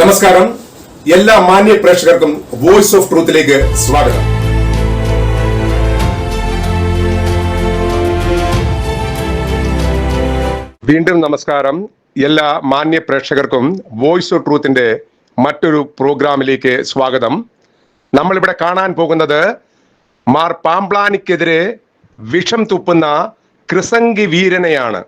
നമസ്കാരം. എല്ലാ മാന്യ പ്രേക്ഷകർക്കും വോയിസ് ഓഫ് ട്രൂത്തിലേക്ക് സ്വാഗതം. വീണ്ടും നമസ്കാരം. എല്ലാ മാന്യ പ്രേക്ഷകർക്കും വോയിസ് ഓഫ് ട്രൂത്തിന്റെ മറ്റൊരു പ്രോഗ്രാമിലേക്ക് സ്വാഗതം. നമ്മളിവിടെ കാണാൻ പോകുന്നത് മാർ പാംപ്ലാനിക്കെതിരെ വിഷം തുപ്പുന്ന ക്രിസംഗി വീരനെയാണ്.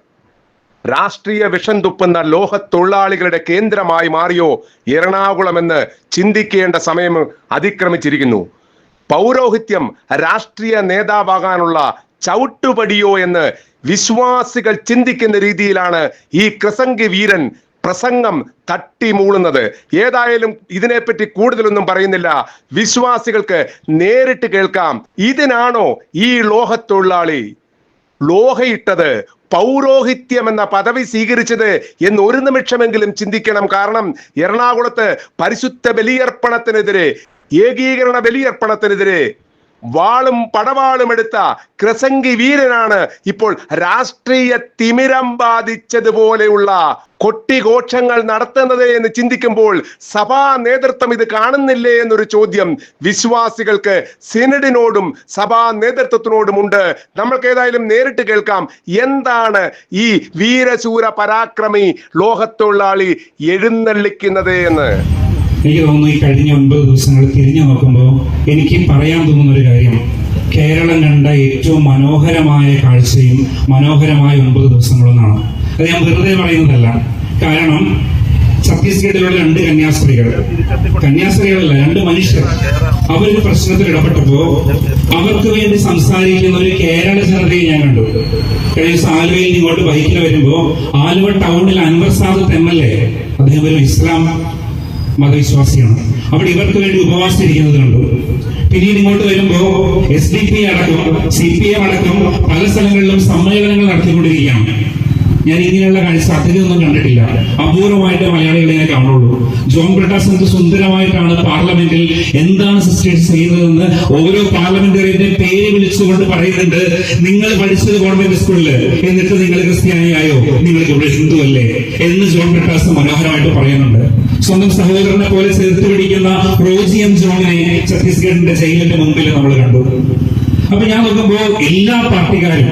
രാഷ്ട്രീയ വിഷം തുപ്പുന്ന ലോഹ തൊഴിലാളികളുടെ കേന്ദ്രമായി മാറിയോ എറണാകുളം എന്ന് ചിന്തിക്കേണ്ട സമയം അതിക്രമിച്ചിരിക്കുന്നു. പൗരോഹിത്യം രാഷ്ട്രീയ നേതാവാകാനുള്ള ചവിട്ടുപടിയോ എന്ന് വിശ്വാസികൾ ചിന്തിക്കുന്ന രീതിയിലാണ് ഈ കൃസംഗി വീരൻ പ്രസംഗം തട്ടിമൂളുന്നത്. ഏതായാലും ഇതിനെപ്പറ്റി കൂടുതലൊന്നും പറയുന്നില്ല. വിശ്വാസികൾക്ക് നേരിട്ട് കേൾക്കാം. ഇതിനാണോ ഈ ലോഹത്തൊഴിലാളി? ലോഹയിട്ടത് പൗരോഹിത്യം എന്ന പദവി സ്വീകരിച്ചത് എന്ന് ഒരു നിമിഷമെങ്കിലും ചിന്തിക്കണം. കാരണം എറണാകുളത്ത് പരിശുദ്ധ ബലിയർപ്പണത്തിനെതിരെ ഏകീകരണ ബലിയർപ്പണത്തിനെതിരെ വാളും പടവാളും എടുത്ത ക്രസംഗി വീരനാണ് ഇപ്പോൾ രാഷ്ട്രീയ തിമിരം ബാധിച്ചതുപോലെയുള്ള കൊട്ടിഘോഷങ്ങൾ നടത്തുന്നത് എന്ന് ചിന്തിക്കുമ്പോൾ സഭാ നേതൃത്വം ഇത് കാണുന്നില്ലേ എന്നൊരു ചോദ്യം വിശ്വാസികൾക്ക് സിനഡിനോടും സഭാ നേതൃത്വത്തിനോടും ഉണ്ട്. നമ്മൾക്ക് ഏതായാലും നേരിട്ട് കേൾക്കാം. എന്താണ് ഈ വീരശൂര പരാക്രമി ലോഹത്തൊഴിലാളി എഴുന്നള്ളിക്കുന്നത് എന്ന്? എനിക്ക് തോന്നുന്നു ഈ കഴിഞ്ഞ ഒൻപത് ദിവസങ്ങൾ തിരിഞ്ഞു നോക്കുമ്പോൾ എനിക്ക് പറയാൻ തോന്നുന്ന ഒരു കാര്യം. കേരളം കണ്ട ഏറ്റവും മനോഹരമായ കാഴ്ചയും മനോഹരമായ ഒൻപത് ദിവസങ്ങളൊന്നാണ്. അത് ഞാൻ വെറുതെ പറയുന്നതല്ല. കാരണം ഛത്തീസ്ഗഡിലുള്ള രണ്ട് കന്യാസ്ത്രീകൾ കന്യാസ്ത്രീകളല്ല രണ്ട് മനുഷ്യർ അവരൊരു പ്രശ്നത്തിൽ ഇടപെട്ടപ്പോ അവർക്ക് വേണ്ടി സംസാരിക്കുന്ന ഒരു കേരള ജനതയെ ഞാൻ കണ്ടു. കഴിഞ്ഞ ദിവസം ആലുവയിൽ ഇങ്ങോട്ട് ബൈക്കിൽ വരുമ്പോ ആലുവ ടൗണിൽ Anwar Sadath M L A അദ്ദേഹം ഒരു ഇസ്ലാം മതവിശ്വാസിയാണ് അവിടെ ഇവർക്ക് വേണ്ടി ഉപവാസിച്ചിരിക്കുന്നത് കണ്ടു പിന്നീട് ഇങ്ങോട്ട് വരുമ്പോ എസ് ഡി പി അടക്കം സി പി എം അടക്കം പല സ്ഥലങ്ങളിലും സമ്മേളനങ്ങൾ നടത്തിക്കൊണ്ടിരിക്കുകയാണ്. ഞാൻ ഇങ്ങനെയുള്ള കാഴ്ച അധികമൊന്നും കണ്ടിട്ടില്ല. അപൂർവമായിട്ട് മലയാളികളെ ഞാൻ കാണുള്ളൂ. ജോൺ ബ്രിട്ടാസ് എന്ത് സുന്ദരമായിട്ടാണ് പാർലമെന്റിൽ എന്താണ് സിസ്റ്റേഴ്സ് ചെയ്യുന്നതെന്ന് ഓരോ പാർലമെന്ററിയുടെ പേര് വിളിച്ചുകൊണ്ട് പറയുന്നുണ്ട്. നിങ്ങൾ പഠിച്ചത് ഗവൺമെന്റ് സ്കൂളിൽ. എന്നിട്ട് നിങ്ങൾ ക്രിസ്ത്യാനിയായോ? നിങ്ങൾ ഇവിടെ ഹിന്ദു അല്ലേ? എന്ന് ജോൺ ബ്രിട്ടാസ് മനോഹരമായിട്ട് പറയുന്നുണ്ട്. സ്വന്തം സഹോദരനെ പോലെ ചേർത്ത് പിടിക്കുന്ന റോജി എം ജോണിനെ ഛത്തീസ്ഗഡിന്റെ ജയിലിന്റെ മുമ്പിൽ നമ്മൾ കണ്ടു. അപ്പൊ ഞാൻ നോക്കുമ്പോ എല്ലാ പാർട്ടിക്കാരും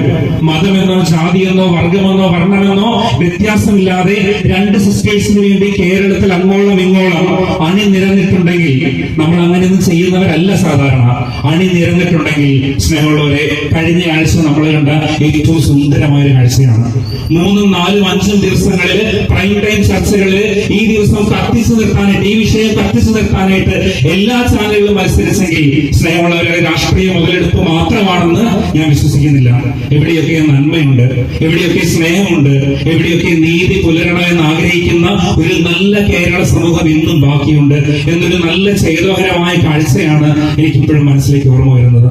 മതമെന്നോ ജാതിയെന്നോ വർഗമെന്നോ വർണമെന്നോ വ്യത്യാസമില്ലാതെ രണ്ട് സിസ്റ്റേഴ്സിന് വേണ്ടി കേരളത്തിൽ അങ്ങോളം ഇങ്ങോളം അണി നിരന്നിട്ടുണ്ടെങ്കിൽ നമ്മൾ അങ്ങനെയൊന്നും ചെയ്യുന്നവരല്ല സാധാരണ. അണിനിരന്നിട്ടുണ്ടെങ്കിൽ സ്നേഹമുള്ളവരെ കഴിഞ്ഞ ആഴ്ച നമ്മൾ കണ്ട ഏറ്റവും സുന്ദരമായ ഒരു കാഴ്ചയാണ് മൂന്നും നാലും അഞ്ചും ദിവസങ്ങളിൽ പ്രൈം ടൈം ചർച്ചകളിൽ ഈ ദിവസം കത്തിച്ചു നിർത്താനായിട്ട് ഈ വിഷയം കത്തിച്ചു നിർത്താനായിട്ട് എല്ലാ ചാനലുകളും മത്സരിച്ചെങ്കിൽ സ്നേഹമുള്ളവരെ രാഷ്ട്രീയ മുതലെടുപ്പ് മാത്രമാണെന്ന് ഞാൻ വിശ്വസിക്കുന്നില്ല. എവിടെയൊക്കെ നന്മയുണ്ട് എവിടെയൊക്കെ സ്നേഹമുണ്ട് എവിടെയൊക്കെ നീതി പുലരണമെന്ന് ആഗ്രഹിക്കുന്ന ഒരു നല്ല കേരള സമൂഹം ഇന്നും ബാക്കിയുണ്ട് എന്നൊരു നല്ല ചേതോഹരമായ കാഴ്ചയാണ് എനിക്കിപ്പോഴും മനസ്സിലേക്ക് ഓർമ്മ വരുന്നത്.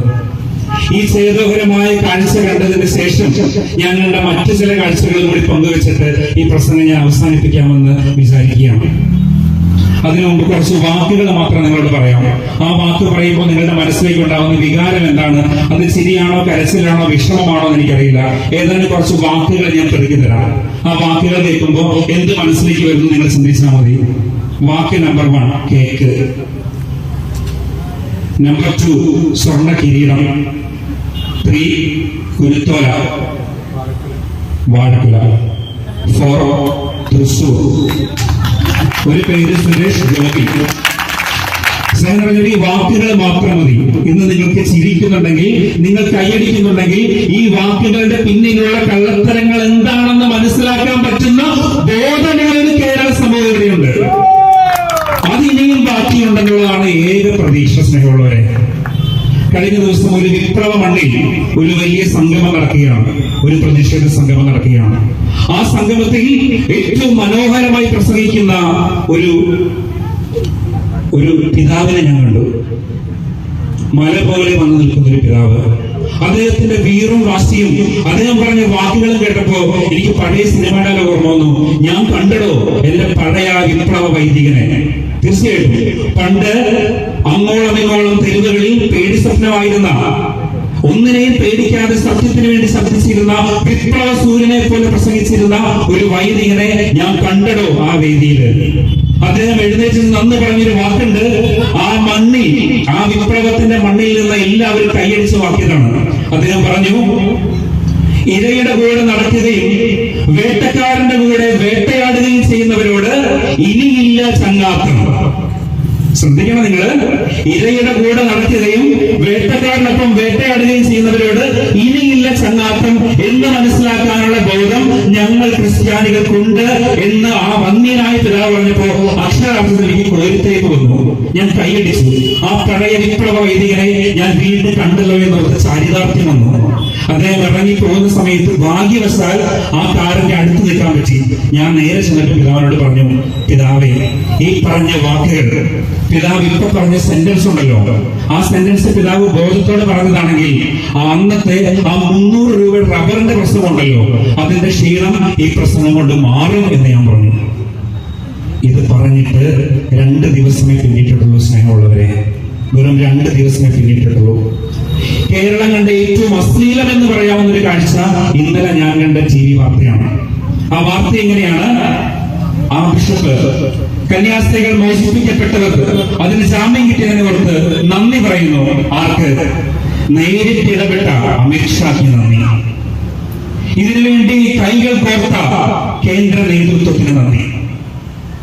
ഈ ചേതോഹരമായ കാഴ്ച കണ്ടതിന് ശേഷം കണ്ട മറ്റു ചില കാഴ്ചകളും കൂടി പങ്കുവച്ചിട്ട് ഈ പ്രസംഗം ഞാൻ അവസാനിപ്പിക്കാമെന്ന് വിചാരിക്കുകയാണ്. അതിനു മുമ്പ് കുറച്ച് വാക്കുകൾ മാത്രം നിങ്ങളോട് പറയാം. ആ വാക്ക് പറയുമ്പോൾ നിങ്ങളുടെ മനസ്സിലേക്ക് ഉണ്ടാകുന്ന വികാരം എന്താണ്? അത് ചിരിയാണോ കരച്ചിലാണോ വിഷമമാണോ എന്ന് എനിക്കറിയില്ല. ഏതാണ്ട് കുറച്ച് വാക്കുകൾ ഞാൻ പെറുക്കി തരാം. ആ വാക്കുകൾ കേൾക്കുമ്പോൾ എന്ത് മനസ്സിലേക്ക് വരുന്നു നിങ്ങൾ ചിന്തിച്ചാൽ മതി. വാക്ക് number one cake. Number two സ്വർണ കിരീടം. ത്രീ കുരുത്തോല. വാഴക്കുല. ഫോർ തൃശൂർ ഒരു പേര് സുരേഷ് ഗോപി. സ്നേഹം ഈ വാക്കുകൾ മാത്രം മതി. ഇന്ന് നിങ്ങൾക്ക് ചിരിക്കുന്നുണ്ടെങ്കിൽ നിങ്ങൾ കൈയടിക്കുന്നുണ്ടെങ്കിൽ ഈ വാക്കുകളുടെ പിന്നിലുള്ള കള്ളത്തരങ്ങൾ എന്താണെന്ന് മനസ്സിലാക്കാൻ പറ്റുന്ന ബോധനങ്ങളിൽ കേരള സമൂഹത്തിലുണ്ട് അതിനെയും ബാക്കിയുണ്ടെന്നുള്ളതാണ് ഏക പ്രതീക്ഷ സ്നേഹമുള്ളവരെ. കഴിഞ്ഞ ദിവസം ഒരു വിപ്ലവ മണ്ണിൽ ഒരു വലിയ സംഗമം നടക്കുകയാണ്. ഒരു പ്രതിഷേധ സംഗമം നടക്കുകയാണ്. ആ സംഗമത്തിൽ ഏറ്റവും മനോഹരമായി പ്രസംഗിക്കുന്ന ഒരു ഒരു പിതാവിനെ ഞാൻ കണ്ടു. മല പോലെ വന്നു നിൽക്കുന്ന ഒരു പിതാവ്. അദ്ദേഹത്തിന്റെ വീറും വാശിയും അദ്ദേഹം പറഞ്ഞ വാക്കുകളും കേട്ടപ്പോ എനിക്ക് പഴയ സിനിമയുടെ ഓർമ്മ വന്നു. ഞാൻ കണ്ടടോ എന്റെ പഴയ വിപ്ലവ വൈദികനെ. തീർച്ചയായിട്ടും. പണ്ട് അങ്ങോളം ഇങ്ങോളം തെരുവുകളിൽ പേടി സ്വപ്നമായിരുന്ന ഒന്നിനെയും പേടിക്കാതെ സത്യത്തിന് വേണ്ടി ശബ്ദിച്ചിരുന്ന വിപ്ലവ സൂര്യനെ പോലെ പ്രസംഗിച്ചിരുന്ന ഒരു വൈദികനെ ഞാൻ കണ്ടടോ ആ വേദിയിൽ. അദ്ദേഹം എഴുന്നേറ്റ് നിന്ന് പറഞ്ഞൊരു വാക്കുണ്ട്. ആ മണ്ണിൽ ആ വിപ്ലവത്തിന്റെ മണ്ണിൽ നിന്ന് എല്ലാവരും കൈയടിച്ച് വാക്കിയതാണ് അദ്ദേഹം പറഞ്ഞു ഇരയുടെ കൂടെ നടക്കുകയും വേട്ടക്കാരന്റെ കൂടെ വേട്ടയാടുകയും ചെയ്യുന്നവരോട് ഇനിയില്ല ചങ്ങാത്തം. ശ്രദ്ധിക്കണം നിങ്ങൾ. ഇരയുടെ കൂടെ നടക്കുകയും വേട്ടക്കാരനൊപ്പം വേട്ടയാടുകയും ചെയ്യുന്നവരോട് ഇനിയില്ല ചങ്ങാത്തം എന്ന് മനസ്സിലാക്കാനുള്ള ബോധം ഞങ്ങൾ ക്രിസ്ത്യാനികൾക്കുണ്ട് എന്ന് ആ വന്യനായ പിതാവ് പറഞ്ഞപ്പോ അക്ഷരാർത്ഥത്തിൽ എനിക്ക് കുളിരത്തേക്ക് വന്നു. ഞാൻ കൈയടിച്ചു. ആ പഴയ വിപ്ലവ വൈദികനെ ഞാൻ വീണ്ടും കണ്ടല്ലോ എന്നുള്ളത് ചാരിതാർത്ഥ്യം വന്നു അദ്ദേഹം ഇറങ്ങി പോകുന്ന സമയത്ത് ഭാഗ്യവശാൽ ആ കാറിന്റെ അടുത്ത് നിൽക്കാൻ പറ്റി. ഞാൻ നേരെ ചെന്നിട്ട് പിതാവിനോട് പറഞ്ഞു പിതാവേ ഈ പറഞ്ഞ വാക്കുകൾ പിതാവ് ഇപ്പൊ പറഞ്ഞ സെന്റൻസ് ഉണ്ടല്ലോ. ആ സെന്റൻസ് പിതാവ് ബോധത്തോടെ പറഞ്ഞതാണെങ്കിൽ അന്നത്തെ ആ മുന്നൂറ് രൂപ റബ്ബറിന്റെ പ്രശ്നമുണ്ടല്ലോ. അതിന്റെ ക്ഷീണം ഈ പ്രശ്നം കൊണ്ട് മാറും എന്ന് ഞാൻ പറഞ്ഞു. ഇത് പറഞ്ഞിട്ട് രണ്ട് ദിവസമേ പിന്നിട്ടിട്ടുള്ളൂ സ്നേഹമുള്ളവരെ. വെറും രണ്ട് ദിവസമേ പിന്നിട്ടിട്ടുള്ളൂ. കേരളം കണ്ട ഏറ്റവും അശ്ലീലം എന്ന് പറയാവുന്ന ഒരു കാഴ്ച ഇന്നലെ ഞാൻ കണ്ട ടി വി വാർത്തയാണ്. ആ വാർത്ത എങ്ങനെയാണ്? ആ ബിഷപ്പ് കന്യാസ്ത്രീകൾ മോചിപ്പിക്കപ്പെട്ടവർക്ക് അതിന് ജാമ്യം കിട്ടിയതിനെ ഓർത്ത് നന്ദി പറയുന്നു. ആർക്ക്? നേരിട്ട് ഇടപെട്ട അമിത്ഷാക്ക് നന്ദി. ഇതിനുവേണ്ടി കൈകൾ കോർത്ത കേന്ദ്ര നേതൃത്വത്തിന് നന്ദി.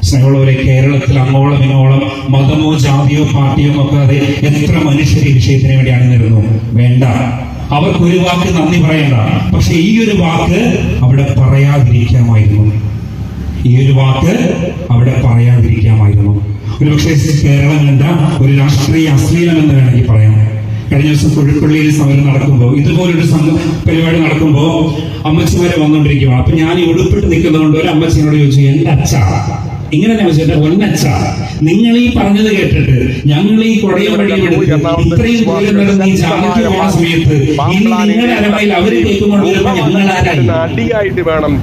സ്നേഹമുള്ളവരെ കേരളത്തിൽ അങ്ങോളം ഇങ്ങോളം മതമോ ജാതിയോ പാർട്ടിയോ നോക്കാതെ എത്ര മനുഷ്യർ ഈ വിഷയത്തിന് വേണ്ടി അണിനിരുന്നു? വേണ്ട. അവർക്ക് ഒരു വാക്ക് നന്ദി പറയണ്ട. പക്ഷെ ഈ ഒരു വാക്ക് അവിടെ പറയാതിരിക്കാമായിരുന്നു. ഈ ഒരു വാക്ക് അവിടെ പറയാതിരിക്കാമായിരുന്നു. ഒരുപക്ഷെ കേരളം കണ്ട ഒരു രാഷ്ട്രീയ അശ്ലീലം എന്ന് വേണമെങ്കിൽ പറയാം. കഴിഞ്ഞ ദിവസം കുഴിപ്പള്ളിയിൽ സമരം നടക്കുമ്പോൾ ഇതുപോലൊരു പരിപാടി നടക്കുമ്പോൾ അമ്മച്ചിമാരെ വന്നുകൊണ്ടിരിക്കുകയാണ് അപ്പൊ ഞാൻ ഈ ഉടുപ്പിട്ട് നിൽക്കുന്നതുകൊണ്ട് ഒരു അമ്മച്ചിനോട് ചോദിച്ചു എന്റെ അച്ഛ ഇങ്ങനെ ഞാൻ എന്റെ നിങ്ങൾ ഈ പറഞ്ഞത് കേട്ടിട്ട് ഞങ്ങൾ ഈ കൊടയും വഴിയും എടുത്ത് ഇത്രയും ദൂരം നടന്ന് ഈ ജാതിക്ക് പോണ സമയത്ത് ഇനി നിങ്ങളുടെ അരമയിൽ അവർ കേൾക്കുമ്പോൾ വരുമ്പോ ഞങ്ങൾ ആരായി വേണം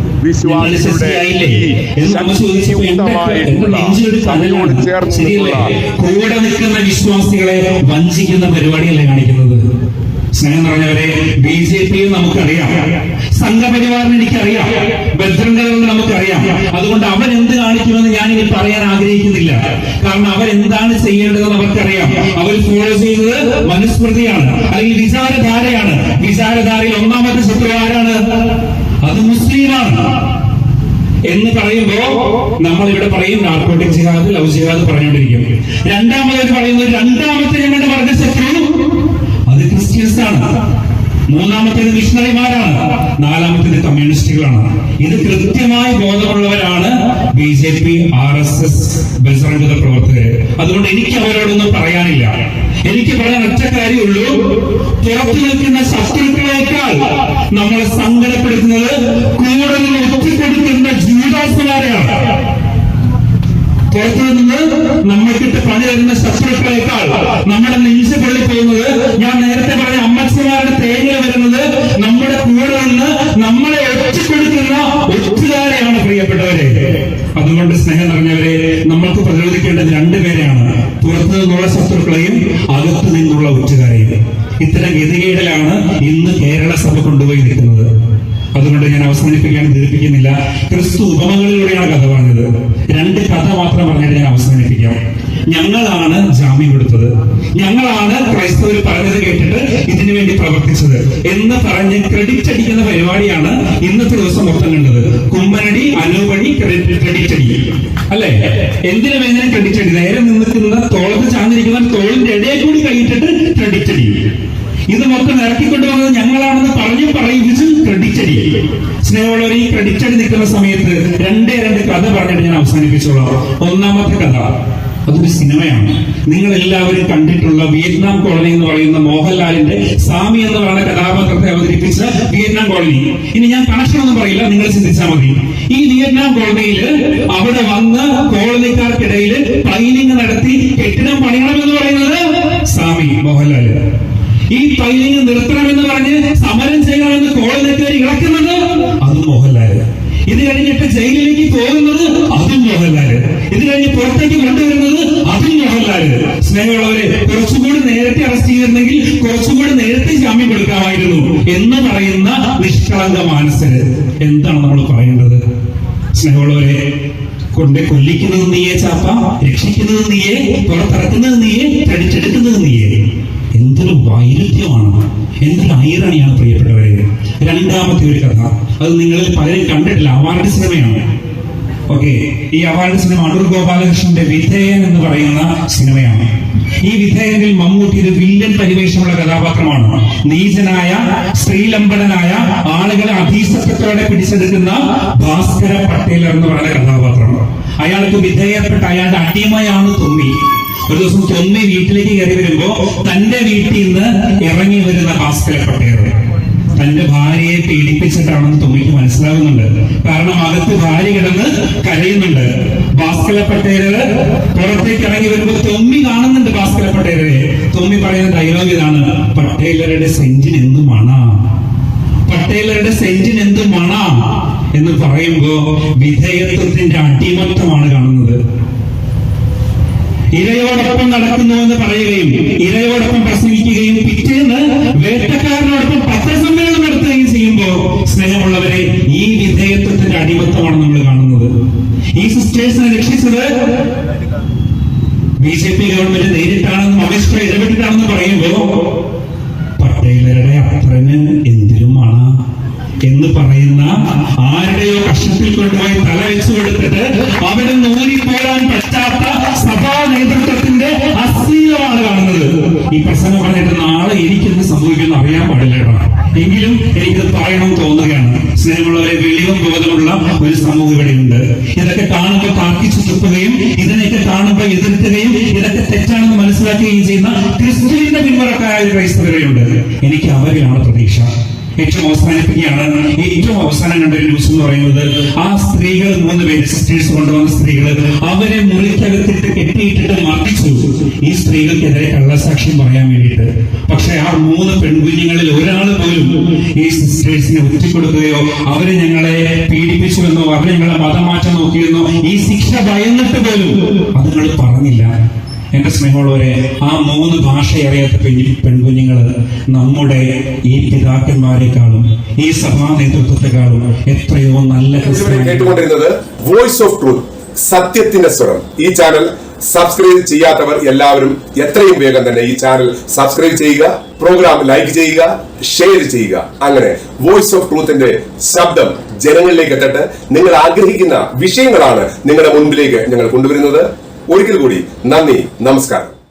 കൂടെ നിൽക്കുന്ന വിശ്വാസികളെ വഞ്ചിക്കുന്ന പരിപാടിയല്ലേ കാണിക്കുന്നത്? സ്നേഹം പറഞ്ഞവരെ ബി ജെ പിയെ നമുക്കറിയാം. സംഘപരിവാറിന് എനിക്കറിയാം. ബദ്രംഗതെന്ന് നമുക്കറിയാം. അതുകൊണ്ട് അവൻ എന്ത് കാണിക്കുമെന്ന് ഞാൻ ഇനി പറയാൻ ആഗ്രഹിക്കുന്നില്ല. കാരണം അവർ എന്താണ് ചെയ്യേണ്ടതെന്ന് അവർക്കറിയാം. അവർ ഫോളോ ചെയ്യുന്നത് മനുസ്മൃതിയാണ് അല്ലെങ്കിൽ വിചാരധാരയാണ്. വിചാരധാരയിൽ ഒന്നാമത്തെ ശത്രു ആരാണ്? അത് മുസ്ലിമാണ്. എന്ന് പറയുമ്പോ നമ്മൾ ഇവിടെ പറയും നാർക്കോട്ടിക് ജിഹാദ് ലവ് ജിഹാദ് പറഞ്ഞുകൊണ്ടിരിക്കും. രണ്ടാമത് പറയുന്നത് രണ്ടാമത്തെ ഞങ്ങളുടെ വർഗ ശത്രു അത് ക്രിസ്ത്യൻസ് ആണ് മൂന്നാമത്തേത് മിഷണറിമാരാണ് നാലാമത്തേത് കമ്മ്യൂണിസ്റ്റുകളാണ്. ഇത് കൃത്യമായി ബോധമുള്ളവരാണ് B J P R S S ബജറംഗത പ്രവർത്തകര്. അതുകൊണ്ട് എനിക്ക് അവരോടൊന്നും പറയാനില്ല. എനിക്ക് പറയാൻ ഒറ്റ കാര്യമുള്ളൂ. പുറത്തു നിൽക്കുന്ന ശത്രുക്കളേക്കാൾ നമ്മളെ സങ്കടപ്പെടുത്തുന്നത് കൂടുതൽ ഒറ്റപ്പെടുത്തുന്ന ജീവിതാസ്മാരെയാണ് പുറത്തു നിന്ന് നമ്മൾക്കിട്ട് പണി തരുന്ന ശത്രുക്കളേക്കാൾ നമ്മുടെ നെഞ്ച് പള്ളി പോകുന്നത് ഞാൻ നേരത്തെ ശത്രുക്കളെയും അകത്തു നിന്നുള്ള ഒറ്റുകാരെയും. ഇത്തരം ഗതികേടലാണ് ഇന്ന് കേരള സഭ കൊണ്ടുപോയി നിൽക്കുന്നത്. അതുകൊണ്ട് ഞാൻ അവസാനിപ്പിക്കാൻ ധരിപ്പിക്കുന്നില്ല. ക്രിസ്തു ഉപമകളിലൂടെയാണ് കഥ പറഞ്ഞത്. രണ്ട് കഥ മാത്രം പറഞ്ഞിട്ട് ഞാൻ അവസാനിപ്പിക്കാം. ഞങ്ങളാണ് ജാമ്യം കൊടുത്തത് ഞങ്ങളാണ് ക്രൈസ്തവർ പറഞ്ഞത് കേട്ടിട്ട് ഇതിനു വേണ്ടി പ്രവർത്തിച്ചത്. എന്ന് പറഞ്ഞ് ക്രെഡിറ്റ് അടിക്കുന്ന പരിപാടിയാണ് ഇന്നത്തെ ദിവസം മൊത്തം കണ്ടത്. കുമ്മനടി അനൂപടി ക്രെഡിറ്റ് ക്രെഡിറ്റ് അടി. അല്ലെ? എന്തിനു വേദന ട്രണ്ടിച്ചടി നേരം നേരെ നിന്നിരിക്കുന്ന തോളത്ത് ചാന്നിരിക്കുന്ന തോളിന്റെ ഇടയെ കൂടി കൈയിട്ടിട്ട് ട്രണ്ടിച്ചടി ഇത് മൊത്തം ഇറക്കിക്കൊണ്ടുവന്നത് ഞങ്ങളാണെന്ന് പറഞ്ഞു പറയിപ്പിച്ച് ക്രെഡിറ്റ് അടി സ്നേഹമുള്ളവർ ഈ ക്രെഡിറ്റ് നിൽക്കുന്ന സമയത്ത് രണ്ടേ രണ്ട് കഥ പറഞ്ഞിട്ട് ഞാൻ അവസാനിപ്പിച്ചോളാം. ഒന്നാമത്തെ കഥ. അതൊരു സിനിമയാണ്. നിങ്ങൾ എല്ലാവരും കണ്ടിട്ടുള്ള വിയറ്റ്നാം കോളനി എന്ന് പറയുന്ന മോഹൻലാലിന്റെ സ്വാമി എന്ന് പറയുന്ന കഥാപാത്രത്തെ അവതരിപ്പിച്ച വിയറ്റ്നാം കോളനി. ഇനി ഞാൻ കണക്ഷൻ ഒന്നും പറയില്ല നിങ്ങൾ ചിന്തിച്ചാൽ മതി. ഈ വിയറ്റ്നാം കോളനിയിൽ അവിടെ വന്ന് കോളനിക്കാർക്കിടയിൽ ട്രെയിനിങ് നടത്തി കെട്ടിടം പണിയണമെന്ന് പറയുന്നത് സ്വാമി മോഹൻലാൽ. ഈ പൈലിംഗ് നിർത്തണമെന്ന് പറഞ്ഞ് സമരം ചെയ്യണമെന്ന് കോളനിക്കാർ ഇളക്കുന്നത് അത് മോഹൻലാൽ. ഇത് കഴിഞ്ഞിട്ട് ജയിലിലേക്ക് പോകുന്നത് അതും മോഹൻലാൽ. ഇത് കഴിഞ്ഞ് പുറത്തേക്ക് കൊണ്ടുവരുന്നത് അതും മോഹൻലാൽ സ്നേഹമുള്ളവരെ കുറച്ചുകൂടി നേരത്തെ അറസ്റ്റ് ചെയ്തിരുന്നെങ്കിൽ കുറച്ചുകൂടി നേരത്തെ ജാമ്യം കൊടുക്കാമായിരുന്നു എന്ന് പറയുന്ന നിഷ്കളങ്ക മാനസര്. എന്താണ് നമ്മൾ പറയേണ്ടത്? സ്നേഹമുള്ളവരെ കൊണ്ട് കൊല്ലിക്കുന്നത് നീയെ ചാപ്പ രക്ഷിക്കുന്നത് നീയെ പുറത്തിറക്കുന്നത് നീയെ തടിച്ചെടുക്കുന്നത് നീയെ. എന്തൊരു വൈരുദ്ധ്യമാണ്. എന്തൊരു ഐറണിയാണ് പ്രിയപ്പെട്ടവരെ. രണ്ടാമത്തെ ഒരു കഥ. അത് നിങ്ങളിൽ പലരും കണ്ടിട്ടില്ല. അവാർഡ് സിനിമയാണ്. ഓക്കെ ഈ അവാർഡ് സിനിമ അടൂർ ഗോപാലകൃഷ്ണന്റെ വിധേയൻ എന്ന് പറയുന്ന സിനിമയാണ്. ഈ വിധേയനിൽ മമ്മൂട്ടി ഒരു വില്ലൻ പരിവേഷമുള്ള കഥാപാത്രമാണ്. നീചനായ ശ്രീലമ്പടനായ ആളുകളെ അധീശത്വത്തോടെ പിടിച്ചെടുക്കുന്ന ഭാസ്കര പട്ടേലർ എന്ന് പറയുന്ന കഥാപാത്രം അയാൾക്ക് വിധേയപ്പെട്ട അയാളുടെ അടിമയാണ് തൊമ്മി. ഒരു ദിവസം തൊന്നി വീട്ടിലേക്ക് കയറി വരുമ്പോ തന്റെ വീട്ടിൽ നിന്ന് ഇറങ്ങി വരുന്ന ഭാസ്കര പട്ടേലർ. തന്റെ ഭാര്യയെ പീഡിപ്പിച്ചിട്ടാണെന്ന് തുമ്മിക്ക് മനസ്സിലാകുന്നുണ്ട് കാരണം അകത്ത് ഭാര്യ കിടന്ന് കരയുന്നുണ്ട്. ഭാസ്കര പട്ടേലര് പുറത്തേക്ക് ഇറങ്ങി വരുമ്പോൾ തൊമ്മി കാണുന്നുണ്ട് ഭാസ്കര പട്ടേലരെ തൊമ്മി പറയുന്ന ഡയലോഗ് ഇതാണ്. പട്ടേലരുടെ സെഞ്ചിന് എന്ത് മണ? പട്ടേലരുടെ സെഞ്ചിന് എന്ത് മണ? എന്ന് പറയുമ്പോ വിധേയത്വത്തിന്റെ അടിമത്തമാണ് കാണുന്നത്. ഇരയോടൊപ്പം നടക്കുന്നു എന്ന് പറയുകയും ഇരയോടൊപ്പം പ്രസംഗിക്കുകയും പിറ്റേന്ന് വേട്ടക്കാരനോടൊപ്പം പത്രസം സ്നേഹമുള്ളവരെ ഈ വിധേയത്വത്തിന്റെ അടിമത്തമാണ് നമ്മൾ കാണുന്നത്. ഈ സിസ്റ്റേഴ്സിനെ രക്ഷിച്ചത് ബി ജെ പി ഗവൺമെന്റ് നേരിട്ടാണെന്നും അമിത് ഷാ ഇടപെട്ടിട്ടാണെന്ന് പറയുമ്പോ പട്ടേലരുടെ അത്രന് എന്തിനുമാണ് എന്ന് പറയുന്ന ആരുടെയോ കഷ്ടത്തിൽ കൊണ്ടുപോയി തല വെച്ചു കൊടുത്തിട്ട് അവിടെ പോരാൻ പറ്റാത്ത സഭാ നേതൃത്വത്തിന്റെ അശ്ലീലമാണ് കാണുന്നത്. ഈ പ്രസംഗം പറഞ്ഞിട്ട് നാളെ എനിക്കെന്ത് സംഭവിക്കുമെന്ന് അറിയാൻ പാടില്ല കേട്ടോ. എങ്കിലും എനിക്ക് പറയണം തോന്നുകയാണ്. സ്നേഹമുള്ളവരെ വെളിവും ബോധമുള്ള ഒരു സമൂഹം ഇവിടെയുണ്ട്. ഇതൊക്കെ കാണുമ്പോൾ താർക്കിച്ചു തുപ്പുകയും ഇതിനെയൊക്കെ കാണുമ്പോൾ എതിർക്കുകയും ഇതൊക്കെ തെറ്റാണെന്ന് മനസ്സിലാക്കുകയും ചെയ്യുന്ന ക്രിസ്തുവിന്റെ പിന്മുറക്കായ ഒരു ക്രൈസ്തവരെയുണ്ട് എനിക്ക് അവരെയാണ് പ്രതീക്ഷ. ഏറ്റവും അവസാനിപ്പിക്കുകയാണ്. ഏറ്റവും അവസാനം കണ്ട ഒരു ന്യൂസ് എന്ന് പറയുന്നത് ആ സ്ത്രീകൾ മൂന്ന് പേര് സിസ്റ്റേഴ്സ് കൊണ്ടുവന്ന സ്ത്രീകൾ അവരെ മുറിക്കകത്തിട്ട് കെട്ടിയിട്ടിട്ട് മർദ്ദിച്ചു. ഈ സ്ത്രീകൾക്കെതിരെ കള്ളസാക്ഷ്യം പറയാൻ വേണ്ടിയിട്ട്. പക്ഷെ ആ മൂന്ന് പെൺകുഞ്ഞുങ്ങളിൽ ഒരാൾ പോലും ഈ സിസ്റ്റേഴ്സിനെ ഒറ്റിക്കൊടുക്കുകയോ അവരെ ഞങ്ങളെ പീഡിപ്പിച്ചുവെന്നോ അവരെ ഞങ്ങളെ മതം മാറ്റം നോക്കിയെന്നോ ഈ ശിക്ഷ ഭയന്നിട്ട് പോലും അതുങ്ങൾ പറഞ്ഞില്ല. എന്റെ സ്നേഹമുള്ളവരെ ആ മൂന്ന് ഭാഷ അറിയാത്ത പെൺകു- പെൺകുഞ്ഞുങ്ങൾ നമ്മുടെ ഈ പിതാക്കന്മാരെക്കാളും ഈ സഭാ നേതൃത്വത്തെക്കാളും എത്രയോ നല്ല കേട്ടുകൊണ്ടിരുന്നത് വോയിസ് ഓഫ് ട്രൂത്ത് സത്യത്തിന്റെ സ്വരം. ഈ ചാനൽ സബ്സ്ക്രൈബ് ചെയ്യാത്തവർ എല്ലാവരും എത്രയും വേഗം തന്നെ ഈ ചാനൽ സബ്സ്ക്രൈബ് ചെയ്യുക പ്രോഗ്രാം ലൈക്ക് ചെയ്യുക ഷെയർ ചെയ്യുക. അങ്ങനെ വോയിസ് ഓഫ് ട്രൂത്തിന്റെ ശബ്ദം ജനങ്ങളിലേക്ക് എത്തട്ടെ. നിങ്ങൾ ആഗ്രഹിക്കുന്ന വിഷയങ്ങളാണ് നിങ്ങളുടെ മുൻപിലേക്ക് ഞങ്ങൾ കൊണ്ടുവരുന്നത്. ഒരിക്കൽ കൂടി നന്ദി നമസ്കാരം.